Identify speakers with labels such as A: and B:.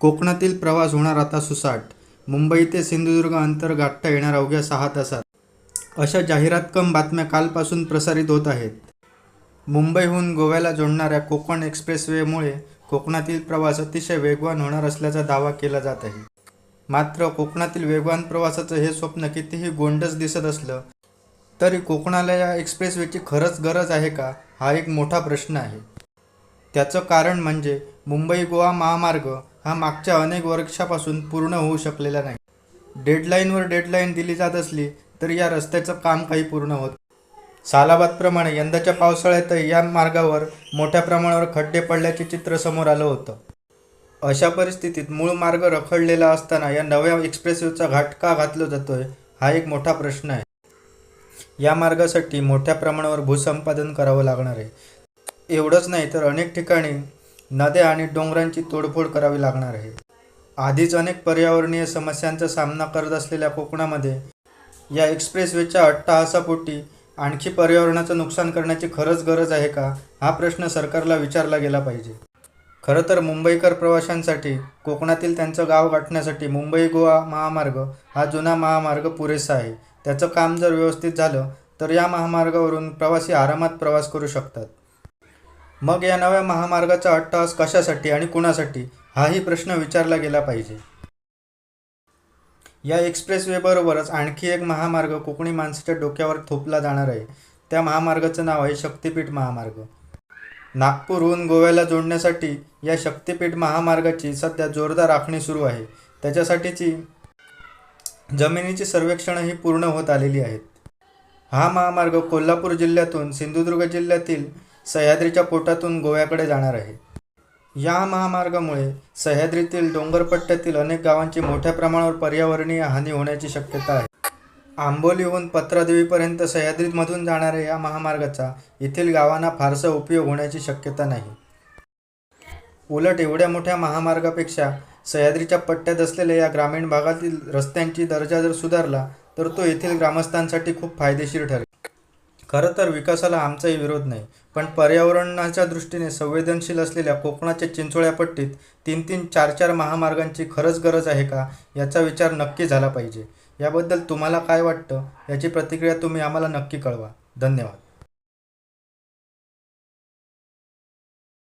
A: कोकणातील प्रवास होणार आता सुसाट. मुंबई ते सिंधुदुर्ग अंतर गाठता येणार अवघ्या सहा तासात. अशा जाहिरात कम बातम्या कालपासून प्रसारित होत आहेत. मुंबईहून गोव्याला जोडणाऱ्या कोकण एक्सप्रेसवेमुळे कोकणातील प्रवास अतिशय वेगवान होणार असल्याचा दावा केला जात आहे. मात्र कोकणातील वेगवान प्रवासाचं हे स्वप्न कितीही गोंडस दिसत असलं तरी कोकणाला या एक्सप्रेसवेची खरंच गरज आहे का हा एक मोठा प्रश्न आहे. त्याचं कारण म्हणजे मुंबई गोवा महामार्ग हा मागच्या अनेक वर्षापासून पूर्ण होऊ शकलेला नाही. डेडलाईनवर डेडलाईन दिली जात असली तरी या रस्त्याचं काम काही पूर्ण होत सालाबादप्रमाणे यंदाच्या पावसाळ्यातही या मार्गावर मोठ्या प्रमाणावर खड्डे पडल्याचे चित्र समोर आलं होतं. अशा परिस्थितीत मूळ मार्ग रखडलेला असताना या नव्या एक्सप्रेसवेचा घाट का घातला जातोय हा एक मोठा प्रश्न आहे. या मार्गासाठी मोठ्या प्रमाणावर भूसंपादन करावं लागणार आहे. एवढंच नाही तर अनेक ठिकाणी नद्या आणि डोंगरांची तोडफोड करावी लागणार आहे. आधीच अनेक पर्यावरणीय समस्यांचा सामना करत असलेल्या कोकणामध्ये या एक्सप्रेसवेच्या अट्टाहासापोटी आणखी पर्यावरणाचं नुकसान करण्याची खरंच गरज आहे का हा प्रश्न सरकारला विचारला गेला पाहिजे. खरं तर मुंबईकर प्रवाशांसाठी कोकणातील त्यांचं गाव गाठण्यासाठी मुंबई गोवा महामार्ग हा जुना महामार्ग पुरेसा आहे. त्याचं काम जर व्यवस्थित झालं तर या महामार्गावरून प्रवासी आरामात प्रवास करू शकतात. मग या नव्या महामार्गाचा अट्टहास कशासाठी आणि कुणासाठी हाही प्रश्न विचारला गेला पाहिजे. या एक्सप्रेसवेबरोबरच आणखी एक महामार्ग कोकणी माणसाच्या डोक्यावर थोपला जाणार आहे. त्या महामार्गाचं नाव आहे शक्तिपीठ महामार्ग. नागपूरहून गोव्याला जोडण्यासाठी या शक्तिपीठ महामार्गाची सध्या जोरदार आखणी सुरू आहे. त्याच्यासाठीची जमिनीची सर्वेक्षणही पूर्ण होत आलेली आहेत. हा महामार्ग कोल्हापूर जिल्ह्यातून सिंधुदुर्ग जिल्ह्यातील सह्याद्रीच्या पोटातून गोव्याकडे जाणार आहे. या महामार्गामुळे सह्याद्रीतील डोंगरपट्ट्यातील अनेक गावांची मोठ्या प्रमाणावर पर्यावरणीय हानी होण्याची शक्यता आहे. आंबोलीहून पत्रादेवीपर्यंत सह्याद्रीमधून जाणाऱ्या या महामार्गाचा येथील गावांना फारसा उपयोग होण्याची शक्यता नाही. उलट एवढ्या मोठ्या महामार्गापेक्षा सह्याद्रीच्या पट्ट्यात असलेल्या या ग्रामीण भागातील रस्त्यांची दर्जा जर सुधारला तर तो येथील ग्रामस्थांसाठी खूप फायदेशीर ठरेल. खरं तर विकासाला आमचाही विरोध नाही पण पर्यावरणाच्या दृष्टीने संवेदनशील असलेल्या कोकणाच्या चिंचोळ्या पट्टीत तीन तीन चार चार महामार्गांची खरंच गरज आहे का याचा विचार नक्की झाला पाहिजे. याबद्दल तुम्हाला काय वाटतं याची प्रतिक्रिया तुम्ही आम्हाला नक्की कळवा. धन्यवाद.